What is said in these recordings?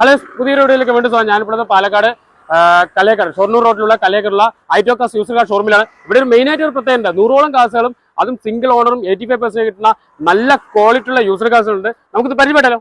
Hello പുതിയ റോഡിലേക്ക് വേണ്ടി സ്വാഗതം. ഞാനിപ്പോഴത്തെ പാലക്കാട് കലേക്കാട് ഷൊർണൂർ റോഡിലുള്ള കലേക്കടുള്ള കാസ് യൂസർ കാർ ഷോറൂമിലാണ്. ഇവിടെ ഒരു മെയിൻ ആയിട്ട് ഒരു പ്രത്യേകത നൂറോളം കാസുകളും അതും സിംഗിൾ ഓണറും എയ്റ്റി ഫൈവ് പെർസെന്റ് കിട്ടുന്ന നല്ല ക്വാളിറ്റി ഉള്ള യൂസർ കാസുകളുണ്ട്. നമുക്കിത് പരിചയപ്പെട്ടാലോ?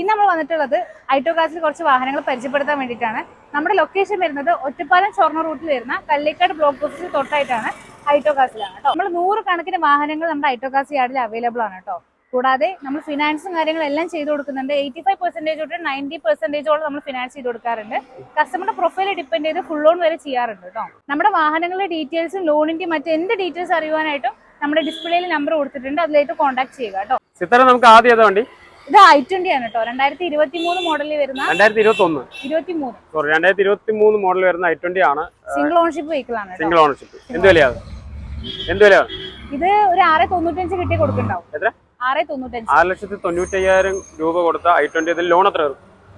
ഇന്ന് നമ്മൾ വന്നിട്ടുള്ളത് ഐറ്റോകാസിൽ കുറച്ച് വാഹനങ്ങൾ പരിചയപ്പെടുത്താൻ വേണ്ടിയിട്ടാണ്. നമ്മുടെ ലൊക്കേഷൻ വരുന്നത് ഒറ്റപ്പാലം ചോർണ റൂട്ടിൽ വരുന്ന കല്ലേക്കാട് ബ്ലോക്ക് ഓഫീസിൽ തൊട്ടായിട്ടാണ് ഐറ്റോകാസിലാണ് കേട്ടോ. നമ്മൾ നൂറ് കണക്കിന് വാഹനങ്ങൾ നമ്മുടെ ഐറ്റോകാസ് യാർഡിൽ അവൈലബിൾ ആണ് കേട്ടോ. കൂടാതെ നമ്മൾ ഫിനാൻസും കാര്യങ്ങളെല്ലാം ചെയ്തു കൊടുക്കുന്നുണ്ട്. എയ്റ്റി ഫൈവ് പെർസെന്റേജ് തൊട്ട് നയന്റി പെർസെന്റേജോളം നമ്മൾ ഫിനാൻസ് ചെയ്ത് കൊടുക്കാറുണ്ട്. കസ്റ്റമറുടെ പ്രൊഫൈൽ ഡിപ്പെൻഡ് ചെയ്ത് ഫുൾ ലോൺ വരെ ചെയ്യാറുണ്ട് കേട്ടോ. നമ്മുടെ വാഹനങ്ങളുടെ ഡീറ്റെയിൽസും ലോണിന്റെ മറ്റ് എന്ത് ഡീറ്റെയിൽസ് അറിയുവാനായിട്ടും നമ്മുടെ ഡിസ്പ്ലേയിൽ നമ്പർ കൊടുത്തിട്ടുണ്ട്. അതിലേക്ക് കോൺടാക്ട് ചെയ്യുക കേട്ടോ. നമുക്ക് ആദ്യം വണ്ടി? ഇത് ഐ ട്വന്റി ആണ് കേട്ടോ. രണ്ടായിരത്തി ഇരുപത്തി മൂന്ന് മോഡലിൽ വരുന്ന രണ്ടായിരത്തി ഇരുപത്തി ഒന്ന് ഇരുപത്തി മൂന്ന് സോറി രണ്ടായിരത്തി ഇരുപത്തി മൂന്ന് മോഡൽ വരുന്ന ഐ ട്വന്റി ആണ് സിംഗിൾ ഓണർഷിപ്പ് വെഹിക്കിൾ ആണ് സിംഗിൾ ഓണർഷിപ്പ് എന്ത് വിലയാണ് എന്ത് വിലയാണ് ഇത് ഒരു ആറ് തൊണ്ണൂറ്റഞ്ച് കിട്ടി കൊടുക്കണ്ടാവും എത്ര? ആറ് തൊണ്ണൂറ്റഞ്ച്. ആറ് ലക്ഷത്തി തൊണ്ണൂറ്റയ്യായിരം രൂപ കൊടുത്ത ഐ ട്വന്റി ഇതിൽ ലോൺ എത്ര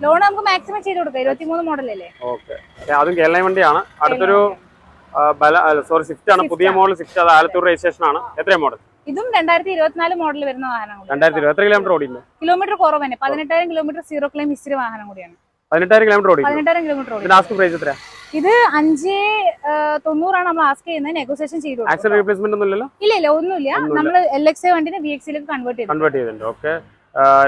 ലോൺ നമുക്ക് മാക്സിമം ചെയ്ത് കൊടുക്കാം. ഇരുപത്തി മൂന്ന് മോഡലല്ലേ ഓക്കെ അതും കേരള വണ്ടിയാണ്. അടുത്തൊരു സോറി സ്വിഫ്റ്റ് ആണ്. പുതിയ മോഡൽ സ്വിഫ്റ്റ് അത് ആലത്തൂർ രജിസ്ട്രേഷൻ ആണ്. എത്രയും മോഡൽ ഇതും രണ്ടായിരത്തി ഇരുപത്തിനാല് മോഡൽ വരുന്ന വാഹനം രണ്ടായിരത്തി എത്ര കിലോമീറ്റർ ഓടിയില്ല? കിലോമീറ്റർ കുറവ് തന്നെ പതിനെട്ടായിരം കിലോമീറ്റർ സീറോ ക്ലെയിം ഹിസ്റ്ററി വാഹനം കൂടിയാണ്. പതിനെട്ടായിരം കിലോമീറ്റർ പതിനെട്ടായിരം കിലോമീറ്റർ ഓടി ലാസ്റ്റ് പ്രൈസ് എത്ര ഇത് അഞ്ച് തൊണ്ണൂറാണ് നമ്മൾ ആസ്ക് ചെയ്യുന്നത്. നെഗോസിയേഷൻ ചെയ്തു ആക്സിഡന്റ് റീപ്ലേസ്മെന്റ് ഒന്നും ഇല്ലല്ലോ? ഇല്ല ഇല്ല ഒന്നുമില്ല. നമ്മൾ എൽ എക്സ് എ വണ്ടിനെ വി എക്സിലേക്ക് കൺവേർട്ട് ചെയ്തു. കൺവേർട്ട് ചെയ്തിട്ടുണ്ട്. ഓക്കെ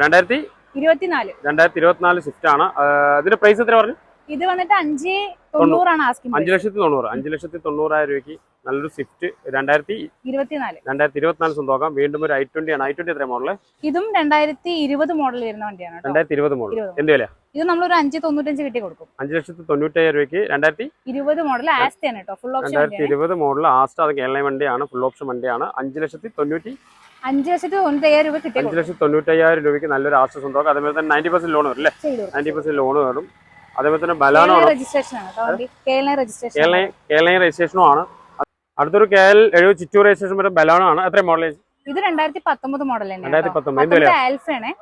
രണ്ടായിരത്തി ഇരുപത്തിനാല്. രണ്ടായിരത്തി ഇരുപത്തിനാല് സ്വിഫ്റ്റ് ആണ്. അതിന്റെ ഇതിന്റെ പ്രൈസ് എത്ര പറഞ്ഞു? ഇത് വന്നിട്ട് അഞ്ച് തൊണ്ണൂറാണ് ആസ്കിംഗ് അഞ്ച് ലക്ഷത്തി തൊണ്ണൂറ്. അഞ്ച് ലക്ഷത്തി തൊണ്ണൂറായിരം രൂപയ്ക്ക് നല്ലൊരു സ്വിഫ്റ്റ് രണ്ടായിരത്തി ഇരുപത്തിനാല്. രണ്ടായിരത്തി ഇരുപത്തിനാല് സ്വന്തമാക്കാം വീണ്ടും ഒരു ഐ ട്വന്റി ആണ്. ഐ ട്വന്റി എത്ര മോഡൽ? ഇതും രണ്ടായിരത്തി ഇരുപത് മോഡൽ വരുന്ന വണ്ടിയാണ് രണ്ടായിരത്തി ഇരുപത് മോഡൽ എന്ത് വില? ഇത് നമ്മളൊരു അഞ്ച് തൊണ്ണൂറ്റഞ്ച് കിട്ടി കൊടുക്കും. അഞ്ച് ലക്ഷത്തി തൊണ്ണൂറ്റയ്യായിരം രൂപയ്ക്ക് രണ്ടായിരത്തി ഇരുപത് മോഡൽ ആസ്റ്റാണ് കേട്ടോ. ഫുൾ ഓപ്ഷൻ രണ്ടായിരത്തി ഇരുപത് മോഡൽ ആസ്റ്റ് അത് കേരള വണ്ടിയാണ്. ഫുൾ ഓപ്ഷൻ വണ്ടിയാണ്. അഞ്ച് ലക്ഷത്തി തൊണ്ണൂറ്റി അഞ്ച് ലക്ഷത്തി തൊണ്ണൂറ്റയ്യായിരം രൂപ കിട്ടി അഞ്ച് ലക്ഷത്തി തൊണ്ണൂറ്റയ്യായിരം രൂപയ്ക്ക് നല്ലൊരു ആസ്റ്റ് സ്വന്തമാക്കാം അതേപോലെ തന്നെ നയന്റി പെർസെന്റ് ലോൺ വരും അല്ലേ? നയന്റി പെർസെന്റ് ലോൺ വരും. അതേപോലെ തന്നെ ബലാനോ രജിസ്ട്രേഷൻ ആണ്? കേരള രജിസ്ട്രേഷൻ കേരള കേരള രജിസ്ട്രേഷനും ആണ്. അടുത്തൊരു കെ എൽ എഴുപത് ചിറ്റൂർ രജിസ്ട്രേഷൻ വരുന്ന ബലോണോ ആണ്. എത്ര മോഡൽ ഇത് രണ്ടായിരത്തി പത്തൊമ്പത്. Model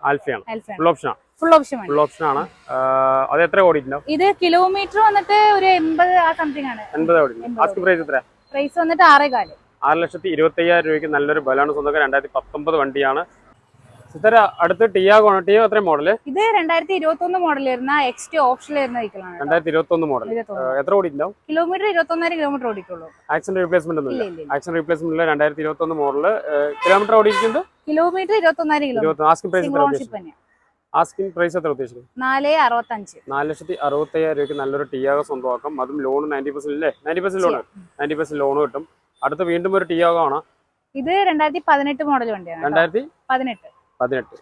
ആൽഫയാണ് full option full option full option ആണ്. അത് എത്ര ഓടിയിട്ടുണ്ടോ? ഇത് കിലോമീറ്റർ വന്നിട്ട് ഒരു എൺപത് ആ സംതിങ് ആണ്. എൺപത് ഓടിയിട്ടുണ്ട്? പ്രൈസ് എത്ര പ്രൈസ് വന്നിട്ട് ആറേ കാൽ ആറ് ലക്ഷത്തി ഇരുപത്തി അയ്യായിരം രൂപയ്ക്ക് നല്ലൊരു ബലാണ് സ്വന്തം രണ്ടായിരത്തി പത്തൊമ്പത് വണ്ടിയാണ്. സിത്തര അടുത്ത് ടിയാഗോ ആണ്. ടിയാഗോ എത്ര മോഡൽ ഇത് രണ്ടായിരത്തി ഇരുപത്തി ഒന്ന് മോഡൽ വരുന്ന എക്സ്റ്റ് ഓപ്ഷൻ ഓപ്ഷനിൽ വരുന്ന വെഹിക്കിളാണ്. രണ്ടായിരത്തി ഇരുപത്തി ഒന്ന് മോഡൽ. എത്ര ഓടിയിട്ടുണ്ടാവും? കിലോമീറ്റർ ഇരുപത്തൊന്നര കിലോമീറ്റർ ഓടിക്കുള്ളൂ ആക്സിഡന്റ് റീപ്ലേസ്മെന്റ് ഒന്നും. ആക്സിഡന്റ് റീപ്ലേസ്മെന്റ് രണ്ടായിരത്തി ഇരുപത്തി ഒന്ന് മോഡൽ കിലോമീറ്റർ ഓടിയിട്ടുണ്ട് കിലോമീറ്റർ ഇരുപത്തൊന്നര കിലോമീറ്റർ. ആസ്കിംഗ് പ്രൈസ് എത്ര ഉദ്ദേശിക്കുന്നത് ആസ്കിംഗ് പ്രൈസ് എത്ര ഉദ്ദേശിക്കുന്നത് നാല് അറുപത്തഞ്ച്. നാല് ലക്ഷത്തി അറുപത്തയ്യായിരം രൂപയ്ക്ക് നല്ലൊരു ടിയാഗോ സ്വന്തമാക്കാം. അതും loan ninety percent ninety percent loan ninety percent loan കിട്ടും. അടുത്ത് വീണ്ടും ഒരു ടിയാഗോ ആണ്. ഇത് രണ്ടായിരത്തി പതിനെട്ട് മോഡൽ വണ്ടിയാണ്. രണ്ടായിരത്തി പതിനെട്ട്. പതിനെട്ട്.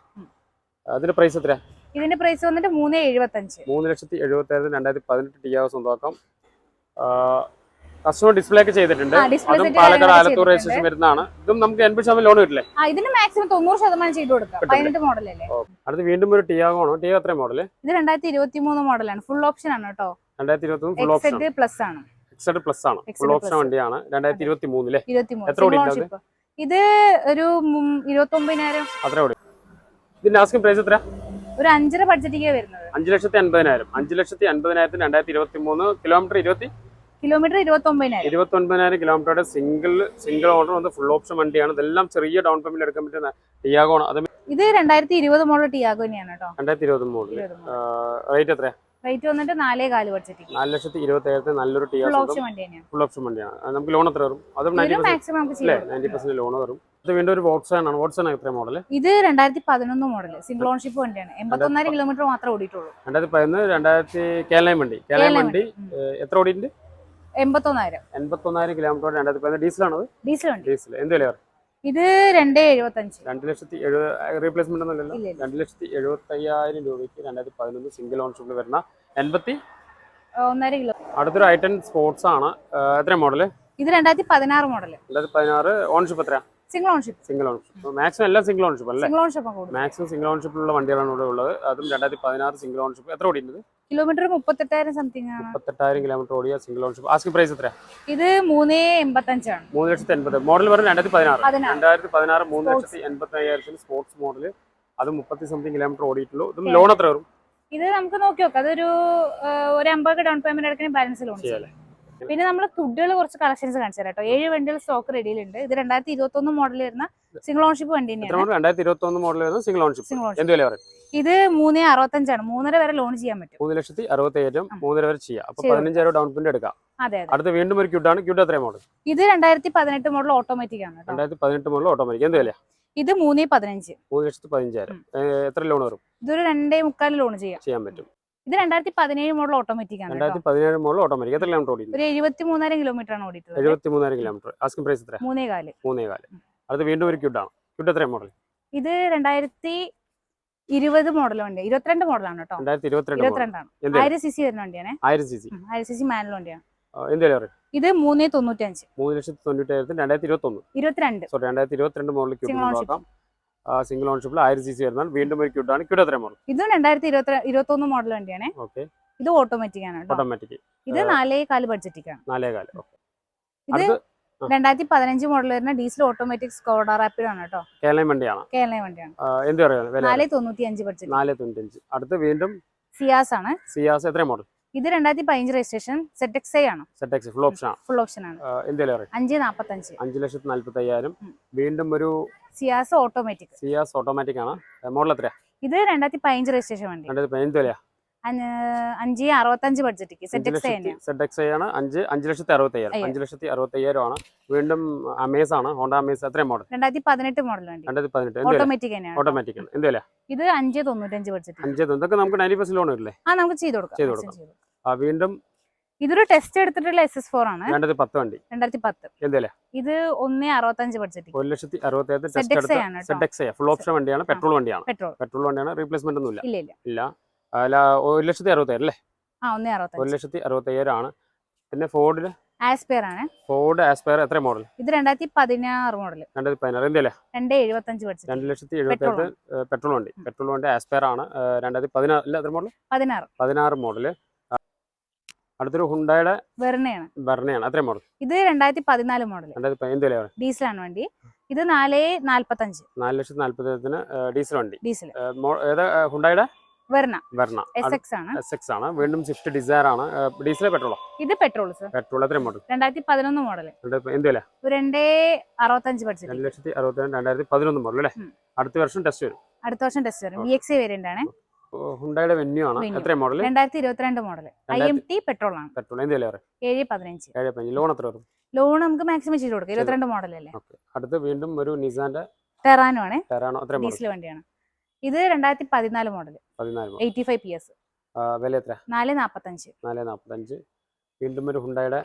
അതിന്റെ പ്രൈസ് എത്ര ഇതിന്റെ പ്രൈസ് വന്നിട്ട് മൂന്ന് എഴുപത്തഞ്ച്. മൂന്ന് ലക്ഷത്തി എഴുപത്തി ഏഴ് രണ്ടായിരത്തി പതിനെട്ട് ടിയാഗോ സ്വന്തമാക്കാം കസ്റ്റമർ ഡിസ്പ്ലേ ഒക്കെ ചെയ്തിട്ടുണ്ട്. അതും പാലക്കാട് ആലത്തൂർ. രജിസ്ട്രേഷൻ വരുന്നതാണ്. ഇതും നമുക്ക് എൺപത് ശതമാനം ലോൺ കിട്ടില്ലേ? ഇതിന് മാക്സിമം തൊണ്ണൂറ് ശതമാനം ചെയ്ത് കൊടുക്കാം. കിട്ടും. പതിനെട്ട് മോഡലല്ലേ അടുത്ത് വീണ്ടും ഒരു ടിയാഗോ ആണ്? ടിയാ എത്ര മോഡൽ ഇത് രണ്ടായിരത്തി ഇരുപത്തി മൂന്ന് മോഡലാണ് ഫുൾ ഓപ്ഷൻ ആണ് കേട്ടോ. രണ്ടായിരത്തി ഇരുപത്തി ഫുൾ ഓപ്ഷൻ പ്ലസ് ആണ്. എക്സഡ് പ്ലസ് ആണ്. Full option. വണ്ടിയാണ്. രണ്ടായിരത്തി ഇരുപത്തി മൂന്നിലെ മൂന്ന് എത്ര ഇത് ഒരു ഇരുപത്തി ഒമ്പതിനായിരം അത്ര ഓടി ഇതിന്റെ ആസ്കിംഗ് പ്രൈസ് എത്ര ഒരു അഞ്ചര ബഡ്ജറ്റിക്കാണ് വരുന്നത്. അഞ്ച് ലക്ഷത്തി അൻപതിനായിരം. അഞ്ച് ലക്ഷത്തി അൻപതിനായിരത്തിന് രണ്ടായിരത്തി ഇരുപത്തി മൂന്ന് കിലോമീറ്റർ ഇരുപത്തി? കിലോമീറ്റർ ഇരുപത്തി ഒമ്പതിനായിരം ഇരുപത്തി ഒൻപതിനായിരം കിലോമീറ്ററുടെ സിംഗിൾ സിംഗിൾ ഓർഡർ വന്ന് ഫുൾ ഓപ്ഷൻ വണ്ടിയാണ്. ഇതെല്ലാം ചെറിയ ഡൗൺ പേയ്മെന്റ് എടുക്കാൻ പറ്റുന്ന ടിയാഗോ ആണ്. അത് ഇത് രണ്ടായിരത്തി ഇരുപത് മോഡൽ ടിയാഗോ തന്നെയാണ് കേട്ടോ. രണ്ടായിരത്തി ഇരുപത് മോഡൽ റേറ്റ് എത്രയാ? റേറ്റ് വന്നിട്ട് നാലേ കാൽ ബഡ്ജറ്റ് നാല് ലക്ഷത്തി ഇരുപത്തി നല്ലൊരു ടിയാഗോ ഫുൾ ഓപ്ഷൻ വണ്ടി ഫുൾ ഓപ്ഷൻ വണ്ടിയാണ്. നമുക്ക് ലോൺ എത്ര വരും? അതും മാക്സിമം നമുക്ക് നയന്റി പെർസെന്റ് ലോൺ വരും. ഇത് വീണ്ടും ഒരു വോട്ട്സാൻ ആണ്. എത്ര മോഡൽ ഇത് രണ്ടായിരത്തി പതിനൊന്ന് മോഡൽ സിംഗിൾ ഓൺഷിപ്പ് വണ്ടിയാണ് എൺപത്തൊന്നായിരം കിലോമീറ്റർ മാത്രമേ ഓടിയിട്ടുള്ളൂ. രണ്ടായിരത്തി പതിനൊന്ന് രണ്ടായിരത്തി കേരളയും വണ്ടി കേരളയും വണ്ടി എത്ര ഓടിയിട്ടുണ്ട്? എൺപത്തൊന്നായിരം. എൺപത്തൊന്നായിരം കിലോമീറ്റർ രണ്ടായിരത്തി പതിനൊന്ന് ഡീസലാണത്? ഡീസൽ വണ്ടി. ഡീസൽ. എന്ത് വില ഇത് രണ്ടേ എഴുപത്തഞ്ച്. രണ്ട് ലക്ഷത്തി എഴുപത് റീപ്ലേസ്മെന്റ് ഒന്നുമില്ലല്ലോ ഇല്ല, ഇല്ല. രണ്ട് ലക്ഷത്തി എഴുപത്തി അയ്യായിരം രൂപയ്ക്ക് രണ്ടായിരത്തി പതിനൊന്ന് സിംഗിൾ ഓൺഷിപ്പിൽ വരുന്ന എൺപത്തി ഒന്നര കിലോ. അടുത്തൊരു ഐറ്റം സ്പോർട്സ് ആണ്. എത്ര മോഡൽ ഇത് രണ്ടായിരത്തി പതിനാറ് മോഡൽ രണ്ടായിരത്തി പതിനാറ് ഓൺഷിപ്പ് എത്ര single ownership single ownership maximum എല്ലാം സിംഗിൾ ഓൺഷിപ്പ് അല്ലേ? സിംഗിൾ ഓൺഷിപ്പ് മാക്സിമം സിംഗിൾ ഓൺഷിപ്പിലുള്ള വണ്ടികളാണ് ഇവിടെ ഉള്ളത്. അതും രണ്ടായിരത്തി പതിനാറ് സിംഗിൾ ഓൺഷിപ്പ് എത്ര ഓടിയിട്ടുണ്ട് കിലോമീറ്റർ മുപ്പത്തെട്ടായിരം സംതിങ് ആണ്. മുപ്പത്തെട്ടായിരം കിലോമീറ്റർ ഓടിയ സിംഗിൾ ഓൺഷിപ്പ് ആസ്കിംഗ് പ്രൈസ് എത്ര ഇത് മൂന്നേ എൺപത്തഞ്ചാണ് മൂന്ന് ലക്ഷത്തി എൺപത്. മോഡൽ പറഞ്ഞ രണ്ടായിരത്തി പതിനാറ്. രണ്ടായിരത്തി പതിനാറ് മൂന്ന് ലക്ഷത്തി എൺപത്തി അയ്യായിരത്തിന് സ്പോർട്സ് മോഡൽ അത് മുപ്പത്തി സംതിങ് കിലോമീറ്റർ ഓടിയിട്ടുള്ളൂ. ഇതും ലോൺ എത്ര വരും? ഇത് നമുക്ക് നോക്കി നോക്കാം. അതൊരു ഒരു അമ്പത് ഡൗൺ പേയ്മെന്റ് അടക്കുന്ന ബാലൻസ് ലോൺ ചെയ്യാല്ലേ പിന്നെ നമ്മൾ ഫുഡുകൾ കുറച്ച് കളക്ഷൻസ് കാണിച്ചു കേട്ടോ ഏഴ് വണ്ടികൾ സ്റ്റോക്ക് റെഡിയിലുണ്ട് ഇത് രണ്ടായിരത്തി ഇരുപത്തി ഒന്ന് മോഡൽ വരുന്ന സിംഗിൾ ഓൺഷിപ്പ് വണ്ടി രണ്ടായിരത്തി ഇരുപത്തി ഒന്ന് മോഡൽ വരുന്നത് സിംഗിൾ ഓൺഷിപ്പ് ഇത് മൂന്നേ അറുപത്തഞ്ചാണ്. മൂന്നര വരെ ലോൺ ചെയ്യാൻ പറ്റും. മൂന്ന് ലക്ഷത്തി അറുപത്തി ആ. മൂന്നര വരെ ചെയ്യാം. അപ്പൊ. പതിനഞ്ചായിരം ഡൗൺ പേയ്മെന്റ് എടുക്കാം. അതെ അടുത്ത വീണ്ടും ഒരു ക്യൂട്ടാണ് ക്യൂട്ട് എത്ര മോഡൽ ഇത് രണ്ടായിരത്തി പതിനെട്ട് മോഡൽ ഓട്ടോമാറ്റിക് ആണ് രണ്ടായിരത്തി പതിനെട്ട് മോഡൽ ഓട്ടോമാറ്റിക് എന്ത് ഇത് മൂന്നേ പതിനഞ്ച്. മൂന്ന് ലക്ഷത്തി പതിനഞ്ചായിരം. എത്ര ലോൺ വരും? ഇതൊരു രണ്ടേ മുക്കാൽ ലോൺ ചെയ്യാം. ചെയ്യാൻ പറ്റും. ഇത് രണ്ടായിരത്തി പതിനേഴ് മോഡൽ ഓട്ടോമാറ്റിക് ആണ് രണ്ടായിരത്തി പതിനേഴ് മോഡൽ ഓട്ടോമാറ്റിക് എത്ര കിലോമീറ്റർ ഓടി ഒരു എഴുപത്തി മൂന്നായിരം കിലോമീറ്റർ ആണ് ഓടിയിട്ടുള്ളത്. എഴുപത്തി മൂന്നായിരം കിലോമീറ്റർ ആസ്കിംഗ് പ്രൈസ് എത്ര മൂന്നേ കാൽ. മൂന്നേ കാൽ. അടുത്ത വീണ്ടും ഒരു ക്യൂട്ടാണ് ക്യൂട്ട് എത്ര മോഡൽ ഇത് രണ്ടായിരത്തി ഇരുപത് മോഡൽ വണ്ടി ഇരുപത്തിരണ്ട് മോഡലാണ് കേട്ടോ. രണ്ടായിരത്തി ഇരുപത്തിരണ്ടാണ്. ആയിരം സി സി വരുന്ന വണ്ടിയാണ്. ആയിരം സി സി ആയിരം സി സി മാനുവൽ വണ്ടിയാണ് ഇത് മൂന്നേ തൊണ്ണൂറ്റഞ്ച് മൂന്ന് ലക്ഷത്തി തൊണ്ണൂറ്റായിരത്തിന് രണ്ടായിരത്തി ഇരുപത്തി ഒന്ന് ഇരുപത്തിരണ്ട് സോറി രണ്ടായിരത്തി ഇരുപത്തിരണ്ട് മോഡൽ ക്യൂട്ട് നോക്കാം. സിംഗിൾ ഓൺഷിപ്പിൽ ആയിരം സി സി വരുന്നതാണ്. വീണ്ടും ഒരു ക്യൂട്ടാണ് ക്യൂട്ട് എത്ര മോഡൽ ഇത് രണ്ടായിരത്തി ഇരുപത്തി ഒന്ന് മോഡൽ വണ്ടിയാണ്. ഓക്കെ ഇത് ഓട്ടോമാറ്റിക് ആണ് ഓട്ടോമാറ്റിക് ഇത് നാലേ കാൽ ബഡ്ജറ്റിക്കാണ് നാലേ കാൽ ഓക്കെ ഇത്. രണ്ടായിരത്തി പതിനഞ്ച് മോഡൽ വരുന്ന ഡീസൽ ഓട്ടോമാറ്റിക് സ്കോഡ റാപ്പിഡ് ആണ് കേട്ടോ. കേരളം വണ്ടിയാണ്. കേരള വണ്ടിയാണ്. ആ, എന്ത് പറയുക നാലേ തൊണ്ണൂറ്റി അഞ്ച് ബഡ്ജറ്റ് നാല് തൊണ്ണൂറ്റഞ്ച് അടുത്ത് വീണ്ടും സിയാസ് ആണ്. സിയാസ് എത്ര മോഡൽ ഇത് രണ്ടായിരത്തി പതിനഞ്ച് രജിസ്ട്രേഷൻ സെറ്റ് എക്സ് ഐ ആണ്. Z X full option full option ആണ്. അഞ്ച് പറയും അഞ്ച് നാപ്പത്തഞ്ച്. അഞ്ച് ലക്ഷത്തി നാല്പത്തി അയ്യായിരം വീണ്ടും ഒരു സിയാസ് ഓട്ടോമാറ്റിക് സിയാസ് ഓട്ടോമാറ്റിക് ആണ്. മോഡൽ എത്രയാ? ഇത് രണ്ടായിരത്തി പതിനഞ്ച് രജിസ്ട്രേഷൻ വണ്ടി. രണ്ടായിരത്തി പതിനഞ്ച് വിലയാ? അഞ്ച്- അറുപത്തഞ്ച് ബഡ്ജറ്റിക്ക് അഞ്ച് അഞ്ച് ലക്ഷത്തി അറുപത്തി അയ്യായിരം അയ്യായിരം. അഞ്ച് ലക്ഷത്തി അറുപത്തി അയ്യായിരം ആണ്. വീണ്ടും അമേസ് ആണ്. ഹോണ്ട അമേസ് എത്ര മോഡൽ രണ്ടായിരത്തി പതിനെട്ട് മോഡൽ രണ്ടായിരത്തി പതിനെട്ട് ഓട്ടോമാറ്റിക് ആണ് ഓട്ടോമാറ്റിക് ആണ്. എന്ത് ഇത് അഞ്ച് തൊണ്ണൂറ്റഞ്ച് ബഡ്ജറ്റ് അഞ്ച് ഇതൊക്കെ നമുക്ക് നയന്റി പെർസെന്റ് ലോൺ ഇല്ലേ ആ നമുക്ക് ചെയ്ത് കൊടുക്കാം. ചെയ്ത് കൊടുക്കാം. വീണ്ടും ഇതൊരു ടെസ്റ്റ് എടുത്തിട്ടുള്ള എസ് എസ് ഫോർ ആണ്. രണ്ടായിരത്തി പത്ത് വണ്ടി. രണ്ടായിരത്തി പത്ത് എന്ത് ഇത് ഒന്ന് അറുപത്തഞ്ച് ബഡ്ജറ്റ് ഒരു ലക്ഷത്തി അറുപത്തി ഫുൾ ഓപ്ഷൻ വണ്ടിയാണ്. പെട്രോൾ വണ്ടിയാണ്. പെട്രോൾ പെട്രോൾ വണ്ടിയാണ്. റീപ്ലേസ്മെന്റ് ഒന്നും ഇല്ല. ഇല്ല. ഒരു ലക്ഷത്തി അറുപത്തി അല്ലേ? ഒരു ലക്ഷത്തി അറുപത്തി അയ്യായിരം ആണ് പിന്നെ ഫോർഡിൽ ആസ്പെയർ ആണ്. ഫോർഡ് ആസ്പയർ എത്ര മോഡൽ ഇത് രണ്ടായിരത്തി പതിനാറ് മോഡൽ രണ്ടായിരത്തി പതിനാറ് എന്തല്ലേ രണ്ട് എഴുപത്തഞ്ച് പഠിച്ചു രണ്ട് ലക്ഷത്തി പെട്രോൾ വണ്ടി. പെട്രോൾ വണ്ടി ആസ്പയർ ആണ്. രണ്ടായിരത്തി പതിനാറ് അല്ല എത്ര മോഡൽ പതിനാറ്. പതിനാറ് മോഡൽ അടുത്തൊരു ഹുണ്ടായുടെ വെർണയാണ്. വെർണയാണ്. അത്ര മോഡൽ ഇത് രണ്ടായിരത്തി പതിനാല് മോഡൽ ഡീസലാണ് വണ്ടി. ഇത് നാല് നാല്പത്തഞ്ച്. നാല് ലക്ഷത്തി നാല്പത്തി ഡീസൽ വണ്ടി. ഡീസൽ. ഹുണ്ടായുടെ വെർണ. ബർണ എസ് എക്സ് ആണ്. എസ് എക്സ് ആണ്. വീണ്ടും സ്വിഫ്റ്റ് ഡിസയർ ആണ്. ഡീസൽ പെട്രോളോ? ഇത് പെട്രോൾ സർ. പെട്രോൾ എത്ര മോഡൽ രണ്ടായിരത്തി പതിനൊന്ന് മോഡൽ രണ്ടായിരത്തി എന്ത് വില? രണ്ടേ അറുപത്തഞ്ച് ബഡ്ജറ്റ് രണ്ട് ലക്ഷത്തി അറുപത്തി രണ്ടായിരത്തി പതിനൊന്ന് മോഡൽ അല്ലേ? അടുത്ത വർഷം ടെസ്റ്റ് വരും. അടുത്ത വർഷം ടെസ്റ്റ് വരും. വി എക്സ് വേരിയന്റ് ആണ്. ഹുണ്ടായുടെ വെന്യൂ ആണ്. എത്ര മോഡൽ രണ്ടായിരത്തി ഇരുപത്തിരണ്ട് model I M T petrol ആണ്. പെട്രോൾ എന്ത് വില പറയും ഏഴ് പതിനഞ്ച്. ഏഴ് പതിനഞ്ച്. ലോൺ എത്ര വരും ലോൺ നമുക്ക് മാക്സിമം ചെയ്ത് കൊടുക്കാം. ഇരുപത്തിരണ്ട് മോഡൽ അല്ലേ? അടുത്ത് വീണ്ടും ഒരു നിസാന്റെ ടെറാനോ ആണ്. ടെറാനോ ഡീസൽ വണ്ടിയാണ്. ഇത് രണ്ടായിരത്തി പതിനാല് model eighty five P S വില എത്ര നാല് നാപ്പത്തഞ്ച്. നാല് നാപ്പത്തഞ്ച്. വീണ്ടും ഒരു ഹുണ്ടായുടെ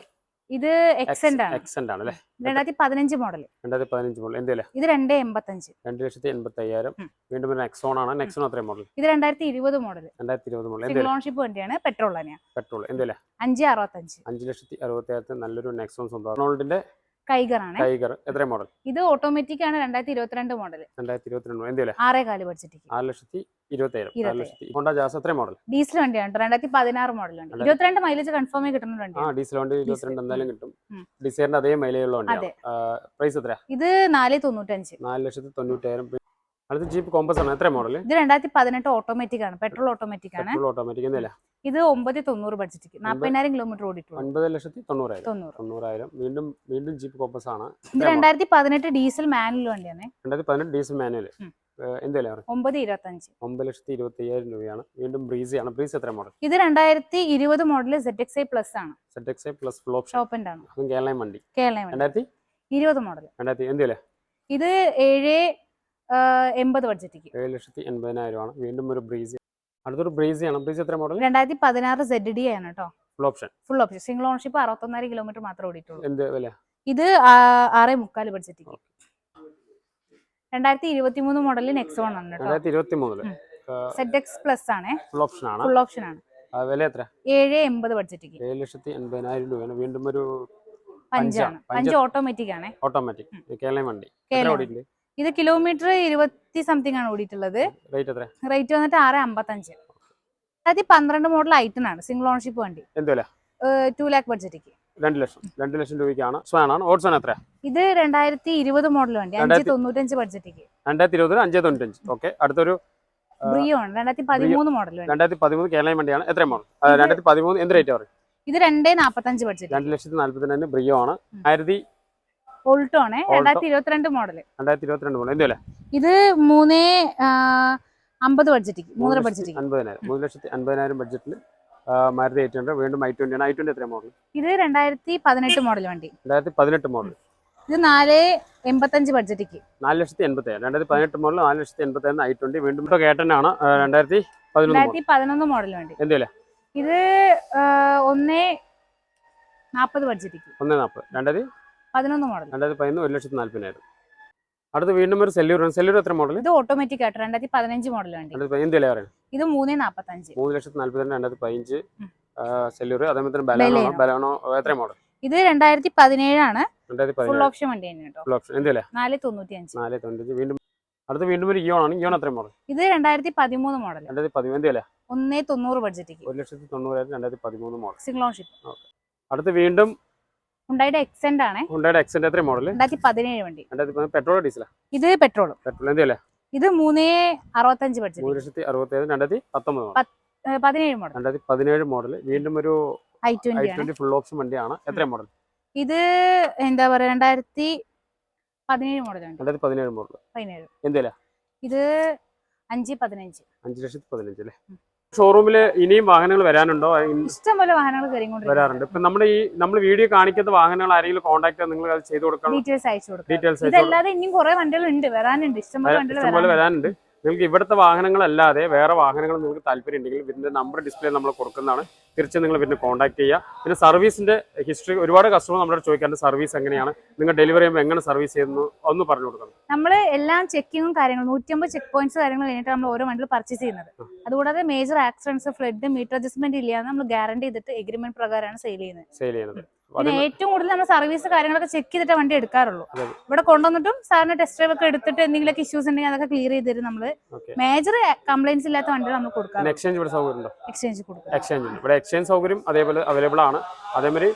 ഇത് എക്സെന്റ് ആണ്. എക്സെന്റ് ആണ് അല്ലേ? രണ്ടായിരത്തി പതിനഞ്ച് മോഡൽ രണ്ടായിരത്തി പതിനഞ്ച് മോഡൽ എന്ത് വില? ഇത് രണ്ട് എൺപത്തഞ്ച്. രണ്ട് ലക്ഷത്തി എൺപത്തി അയ്യായിരം. വീണ്ടും ഒരു നെക്സോൺ ആണ്. നെക്സോൺ അത്രയും മോഡൽ ഇത് രണ്ടായിരത്തി ഇരുപത് മോഡൽ രണ്ടായിരത്തി ഇരുപത് മോഡൽ സിംഗിൾ ഓൺഷിപ്പ് വണ്ടിയാണ്. പെട്രോൾ തന്നെയാണ്. പെട്രോൾ എന്ത് വില? അഞ്ച് അറുപത്തഞ്ച്. അഞ്ച് ലക്ഷത്തി അറുപത്തി ആയിരത്തി നല്ലൊരു നെക്സോൺ സ്വന്തം. റൊണാൾഡിന്റെ കൈഗർ. ആണ് ടൈഗർ എത്ര മോഡൽ ഇത് ഓട്ടോമാറ്റിക് ആണ് രണ്ടായിരത്തി ഇരുപത്തിരണ്ട് മോഡൽ രണ്ടായിരത്തി ഇരുപത്തിരണ്ട് ആറേ കാൽ ബഡ്ജറ്റിക്ക് ആറ് ലക്ഷത്തി ഇരുപത്തി ആയിരം ആറ് ലക്ഷത്തി ഹോണ്ട ജാസ് എത്ര മോഡൽ ഡീസൽ വണ്ടിയാണ് രണ്ടായിരത്തി പതിനാറ് മോഡൽ ഉണ്ട് ഇരുപത്തിരണ്ട് മൈലേജ് കൺഫേം ആയി കിട്ടുന്ന ആ ഡീസൽ വണ്ടി ഇരുപത്തിരണ്ട്. എന്തായാലും കിട്ടും. ഡിസൈറിന്റെ അതേ വണ്ടിയാണ്. അതെ. പ്രൈസ് എത്ര ഇത് നാല് തൊണ്ണൂറ്റഞ്ച്. നാല് ലക്ഷത്തി തൊണ്ണൂറ്റായിരം അടുത്ത ജീപ്പ് കോമ്പസ് ആണ്. എത്ര മോഡൽ ഇത് രണ്ടായിരത്തി പതിനെട്ട് ഓട്ടോമാറ്റിക് ആണ്. പെട്രോൾ ഓട്ടോമാറ്റിക് ആണ്. പെട്രോൾ ഓട്ടോമാറ്റിക് എന്നല്ല ഇത് ഒമ്പത് തൊണ്ണൂറ് ബഡ്ജറ്റിക്ക് നാൽപ്പതിനായിരം കിലോമീറ്റർ ഓടിട്ടു ഒൻപത് ലക്ഷത്തി തൊണ്ണൂറായിരം തൊണ്ണൂറായിരം. വീണ്ടും വീണ്ടും ജീപ്പ് കോമ്പസ് ആണ്. ഇത് രണ്ടായിരത്തി പതിനെട്ട് ഡീസൽ മാനുവൽ വണ്ടിയാണ്. രണ്ടായിരത്തി പതിനെട്ട് ഡീസൽ മാനുവൽ ഉം. എന്ത് വില ഒമ്പത് ഇരുപത്തഞ്ച് ഒമ്പത് ലക്ഷത്തി ഇരുപത്തി അയ്യായിരം രൂപയാണ്. വീണ്ടും ബ്രീസി ആണ്. ബ്രീസ് എത്ര മോഡൽ ഇത് രണ്ടായിരത്തി ഇരുപത് model Z X I plus ആണ്. Z X I plus full option shop ആണ്. അതും കേരള വണ്ടി. കേരളം രണ്ടായിരത്തി? ഇരുപത് മോഡൽ രണ്ടായിരത്തി? ഇത് ഏഴ് എൺപത് ബഡ്ജറ്റിക്ക്. ഏഴ് ലക്ഷത്തി എൺപതിനായിരമാണ് വീണ്ടും ഒരു ബ്രീസ്. അടുത്തൊരു ബ്രീസിയാണ്. ബ്രീസ് എത്ര മോഡൽ രണ്ടായിരത്തി പതിനാറ് സെഡ് ഡി ആണ് കേട്ടോ full option full option single ownership അറുപത്തൊന്നര kilometre മാത്രമേ ഓടിയിട്ടുള്ളൂ. എന്ത് വില? ഇത് ആറേ മുക്കാൽ ബഡ്ജറ്റിക്ക്. രണ്ടായിരത്തി ഇരുപത്തി മൂന്ന് മോഡൽ നെക്സോൺ ആണ് രണ്ടായിരത്തി ഇരുപത്തി മൂന്നിൽ സെഡ് എക്സ് പ്ലസ് ആണ്. ഫുൾ ഓപ്ഷൻ ആണ്. ഫുൾ ഓപ്ഷൻ ആണ്. വില എത്ര? ഏഴ് എൺപത് ബഡ്ജറ്റിക്ക്. ഏഴ് ലക്ഷത്തി എൺപതിനായിരം രൂപയാണ്. വീണ്ടും ഒരു പഞ്ചാണ് പഞ്ച്. പഞ്ച് ഓട്ടോമാറ്റിക് ആണ്. ഓട്ടോമാറ്റിക് കേരളം വണ്ടി. ഇത് കിലോമീറ്റർ ഇരുപത്തി സംതിങ് ആണ് ഓടിയിട്ടുള്ളത്. റേറ്റ് വന്നിട്ട് ആറ് അമ്പത്തഞ്ച്. രണ്ടായിരത്തി പന്ത്രണ്ട് മോഡൽ ഐറ്റൺ ആണ് സിംഗിൾ ഓണർഷിപ്പ് വണ്ടി. ടു ലാക്ക് ബഡ്ജറ്റിക്ക് രണ്ട് ലക്ഷം. രണ്ട് ലക്ഷം രൂപയ്ക്കാണ്. സ്വാനാണ് എത്ര ഇത് രണ്ടായിരത്തി ഇരുപത് മോഡൽ വണ്ടി അഞ്ച് തൊണ്ണൂറ്റഞ്ച് ബഡ്ജറ്റിക്ക് രണ്ടായിരത്തി ഇരുപത് അഞ്ച് തൊണ്ണൂറ്റഞ്ച്. ഓക്കെ അടുത്തൊരു ബ്രിയോ ആണ്. രണ്ടായിരത്തി പതിമൂന്ന് മോഡൽ വണ്ടി. രണ്ടായിരത്തി പതിമൂന്ന് കേരള വണ്ടിയാണ്. എത്ര മോഡൽ രണ്ടായിരത്തി പതിമൂന്ന് എന്ത് റേറ്റ് പറയും ഇത് രണ്ടേ നാപ്പത്തഞ്ച് ബഡ്ജറ്റ് രണ്ട് ലക്ഷത്തി നാല്പത്തിരണ്ട് ബ്രിയോ ആണ്. ആയിരത്തി ഓൾട്ടോ ആണ്. രണ്ടായിരത്തി ഇരുപത്തിരണ്ട് മോഡൽ രണ്ടായിരത്തി ഇരുപത്തിരണ്ട് മോഡൽ എന്തോ ഇത് മൂന്നേ അമ്പത് ബഡ്ജറ്റിക്ക് മൂന്നര ബഡ്ജറ്റിക്ക് അൻപതിനായിരം. മൂന്ന് ലക്ഷത്തി അൻപതിനായിരം ബഡ്ജറ്റിൽ മാരുതി എയ്റ്റ് ഹൺഡ്രഡ് വീണ്ടും ഐ ട്വന്റി ആണ്. ഐ ട്വന്റി എത്ര മോഡൽ ഇത് രണ്ടായിരത്തി പതിനെട്ട് മോഡൽ വണ്ടി. രണ്ടായിരത്തി പതിനെട്ട് മോഡൽ ഇത് നാല് എൺപത്തഞ്ച് ബഡ്ജറ്റിക്ക് നാല് ലക്ഷത്തി എൺപത്തി ഏഴ് രണ്ടായിരത്തി പതിനെട്ട് മോഡൽ നാല് ലക്ഷത്തി എൺപത്തി ഏഴ് ഐ ട്വന്റി വീണ്ടും കേട്ടനാണ് രണ്ടായിരത്തി രണ്ടായിരത്തി പതിനൊന്ന് മോഡൽ വണ്ടി. എന്ത് ഇത് ഒന്നേ നാൽപ്പത് ബഡ്ജറ്റിക്ക് ഒന്നേ നാൽപ്പത് രണ്ടായിരത്തി പതിനൊന്ന് മോഡൽ രണ്ടായിരത്തി പതിനൊന്ന് ഒരു ലക്ഷത്തി നാല്പതിനായിരം അടുത്ത് വീണ്ടും ഒരു സെല്യൂർ സെല്യൂർ എത്ര മോഡൽ ഇത് ഓട്ടോമാറ്റിക് ആയിട്ട് രണ്ടായിരത്തി പതിനഞ്ച് മോഡൽ വണ്ടി. എന്ത് വില പറയുന്നത് ഇത് മൂന്ന് നാപ്പത്തഞ്ച്. മൂന്ന് ലക്ഷത്തി നാല്പത്തിരണ്ട് രണ്ടായിരത്തി പതിനഞ്ച് സെല്ലൂർ. അതേപോലെ തന്നെ Baleno. ബലാനോ എത്ര മോഡൽ ഇത് രണ്ടായിരത്തി പതിനേഴാണ്. ഫുൾ ഓപ്ഷൻ വണ്ടി നാല് തൊണ്ണൂറ്റി വീണ്ടും അടുത്ത് വീണ്ടും ഒരു ഇയോൺ ആണ്. ഇയോൺ എത്ര മോഡൽ ഇത് രണ്ടായിരത്തി പതിമൂന്ന് മോഡൽ രണ്ടായിരത്തി പതിമൂന്ന്. ഒന്നേ തൊണ്ണൂറ് ബഡ്ജറ്റ് ഒരു ലക്ഷത്തി തൊണ്ണൂറായിരത്തി രണ്ടായിരത്തി പതിമൂന്ന് മോഡൽ സിംഗ്ലോൺഷിപ്പ് അടുത്ത് വീണ്ടും ഉണ്ടായിട്ട് എക്സെന്റ് ആണ്. എക്സെന്റ് എത്ര മോഡൽ രണ്ടായിരത്തി പതിനേഴ് വണ്ടി. പെട്രോൾ ഡീസലാ ഇത് പെട്രോൾ എന്ത് ഇത് മൂന്നേ അറുപത്തഞ്ച് ബഡ്ജറ്റ് മൂന്ന് ലക്ഷത്തി അറുപത്തി ഏഴ് രണ്ടായിരത്തി പത്തൊമ്പത് മോഡൽ പതിനേഴ് മോഡൽ രണ്ടായിരത്തി പതിനേഴ് മോഡൽ വീണ്ടും ഒരു ഐ ട്വന്റി ഫുൾ ഓപ്ഷൻ വണ്ടിയാണ്. എത്ര മോഡൽ ഇത് എന്താ പറയാ രണ്ടായിരത്തി പതിനേഴ് മോഡൽ രണ്ടായിരത്തി പതിനേഴ് മോഡൽ പതിനേഴ്. എന്ത് ഇത് അഞ്ച് പതിനഞ്ച്. അഞ്ച് ലക്ഷത്തി പതിനഞ്ച് അല്ലേ. ഷോറൂമിൽ ഇനിയും വാഹനങ്ങൾ വരാനുണ്ടോ? ഇഷ്ടംപോലെ വാഹനങ്ങൾ വരാറുണ്ട്. ഇപ്പൊ നമ്മുടെ ഈ നമ്മൾ വീഡിയോ കാണിക്കുന്ന വാഹനങ്ങൾ ആരെങ്കിലും കോൺടാക്ട് നിങ്ങൾ അത് ചെയ്ത് കൊടുക്കണം? ഡീറ്റെയിൽസ് അയച്ചു കൊടുക്കും. ഡീറ്റെയിൽസ് ഇതല്ലാതെ ഇനിയും കുറെ വണ്ടികൾ ഉണ്ട് വരാനുണ്ട്. ഇഷ്ടംപോലെ വണ്ടികൾ വരാനുണ്ട്. നിങ്ങൾക്ക് ഇവിടുത്തെ വാഹനങ്ങളല്ലാതെ വേറെ വാഹനങ്ങൾ നിങ്ങൾക്ക് താല്പര്യം ഉണ്ടെങ്കിൽ ഇതിന്റെ നമ്പർ ഡിസ്പ്ലേ നമ്മൾ കൊടുക്കുന്നതാണ്. തീർച്ചയായും നിങ്ങൾ പിന്നെ കോൺടാക്ട് ചെയ്യുക. പിന്നെ സർവീസിന്റെ ഹിസ്റ്ററി ഒരുപാട് കസ്റ്റമർ നമ്മളോട് ചോദിക്കാറുണ്ട് സർവീസ് എങ്ങനെയാണ്? നിങ്ങൾ ഡെലിവറി ചെയ്യുമ്പോൾ എങ്ങനെ സർവീസ് ചെയ്യുന്നു? ഒന്ന് പറഞ്ഞു കൊടുക്കണം. നമ്മൾ എല്ലാം ചെക്കിങ്ങും കാര്യങ്ങളും നൂറ്റമ്പത് ചെക്ക് പോയിന്റ്സ് കാര്യങ്ങൾ കഴിഞ്ഞിട്ട് നമ്മൾ ഓരോ വണ്ടിയിൽ പർച്ചേസ് ചെയ്യുന്നത്. അതുകൂടാതെ major accidents flood meter adjustment ഇല്ലാന്ന് നമ്മൾ ഗ്യാരണ്ടി ചെയ്തിട്ട് എഗ്രിമെന്റ് പ്രകാരമാണ് സെയിൽ ചെയ്യുന്നത്. സെയിൽ ചെയ്യുന്നത്. ഏറ്റവും കൂടുതൽ നമ്മൾ സർവീസ് കാര്യങ്ങളൊക്കെ ചെക്ക് ചെയ്തിട്ട് വണ്ടി എടുക്കാറുള്ളൂ. ഇവിടെ കൊണ്ടുവന്നിട്ടും സാറിന് ടെസ്റ്റ് ഡ്രൈവ് ഒക്കെ എടുത്തിട്ട് എന്തെങ്കിലും ഇഷ്യൂസ് ഉണ്ടെങ്കിൽ അതൊക്കെ ക്ലിയർ ചെയ്ത് തരും നമ്മൾ. മേജർ കംപ്ലൈന്റ്സ് ഇല്ലാത്ത വണ്ടികൾ നമ്മൾ കൊടുക്കാം. എക്സ്ചേഞ്ച് ഇവിടെ സൗകര്യം എക്സ്ചേഞ്ച് കൊടുക്കും. എക്സ്ചേഞ്ച് ഇവിടെ എക്സ്ചേഞ്ച് സൗകര്യം അതേപോലെ അവൈലബിൾ ആണ്. അതേമാതിരി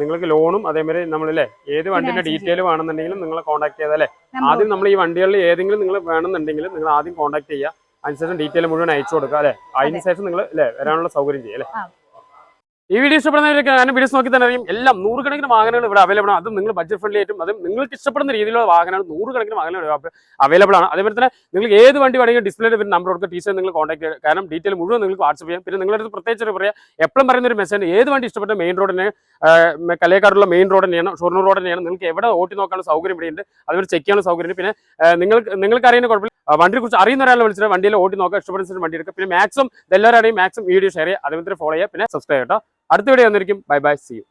നിങ്ങൾക്ക് ലോണും അതേമാതിരി നമ്മളില്ലേ ഏത് വണ്ടിന്റെ ഡീറ്റെയിൽ വേണമെന്നുണ്ടെങ്കിലും നിങ്ങൾ കോൺടാക്ട് ചെയ്താലേ ആദ്യം നമ്മൾ ഈ വണ്ടികളിൽ ഏതെങ്കിലും നിങ്ങൾ വേണമെന്നുണ്ടെങ്കിൽ നിങ്ങൾ ആദ്യം കോൺടാക്ട് ചെയ്യുക. അതിനുശേഷം ഡീറ്റെയിൽ മുഴുവൻ അയച്ചു കൊടുക്കുക അല്ലേ? അതിനുശേഷം നിങ്ങൾ അല്ലേ വരാനുള്ള സൗകര്യം ചെയ്യുക അല്ലേ. ഈ വീഡിയോ ഇഷ്ടപ്പെടുന്നവരൊക്കെ ഞാൻ വീഡിയോസ് നോക്കി തന്നെ അറിയും എല്ലാം നൂറുകണക്കിന് വാഹനങ്ങൾ ഇവിടെ അവൈലബിൾ ആണ്. അതും നിങ്ങൾ ബഡ്ജറ്റ് ഫ്രണ്ട്ലി ആയിട്ടും അതും നിങ്ങൾക്ക് ഇഷ്ടപ്പെടുന്ന രീതിയിലുള്ള വാഹനങ്ങൾ നൂറുകണക്കിന് വാഹനങ്ങൾ അവൈലബിൾ ആണ്. അതേപോലെ തന്നെ നിങ്ങൾക്ക് ഏത് വണ്ടി വേണമെങ്കിലും ഡിസ്പ്ലേയിൽ പിന്നെ നമ്പർ കൊടുക്കുക ടീച്ചർ നിങ്ങൾ കോൺടാക്ട് ചെയ്യുക കാരണം ഡീറ്റെയിൽ മുഴുവൻ നിങ്ങൾക്ക് വാട്സപ്പ് ചെയ്യാം. പിന്നെ നിങ്ങളുടെ അടുത്ത് പ്രത്യേകിച്ച് ഒരു പറയാം എപ്പോഴും പറയുന്ന ഒരു മെസ്സേജ് ഏത് വണ്ടി ഇഷ്ടപ്പെട്ട മെയിൻ റോഡിനെ കലേക്കാടുള്ള മെയിൻ റോഡ് തന്നെയാണ് ഷൊർണൂർ റോഡ് തന്നെയാണ്. നിങ്ങൾക്ക് എവിടെ ഓട്ടി നോക്കാനുള്ള സൗകര്യം ഇവിടെയുണ്ട് അതുപോലെ ചെക്ക് ചെയ്യാനുള്ള സൗകര്യം പിന്നെ നിങ്ങൾക്ക് നിങ്ങൾക്ക് അറിയുന്ന കുഴപ്പമില്ല. വണ്ടിയെ കുറിച്ച് അറിയുന്ന ഒരാളെ വിളിച്ചിട്ട് വണ്ടിയിൽ ഓട്ടി നോക്കുക ഇഷ്ടപ്പെടുന്ന വണ്ടി എടുക്കുക. പിന്നെ മാക്സിമം എല്ലാവരും മാക്സിമം വീഡിയോ ഷെയർ ചെയ്യുക. അതേപോലെ ഫോളോ ചെയ്യുക. പിന്നെ സബ്സ്ക്രൈബ് കേട്ടോ. അടുത്ത വീഡിയോ വന്നിരിക്കും. Bye bye C U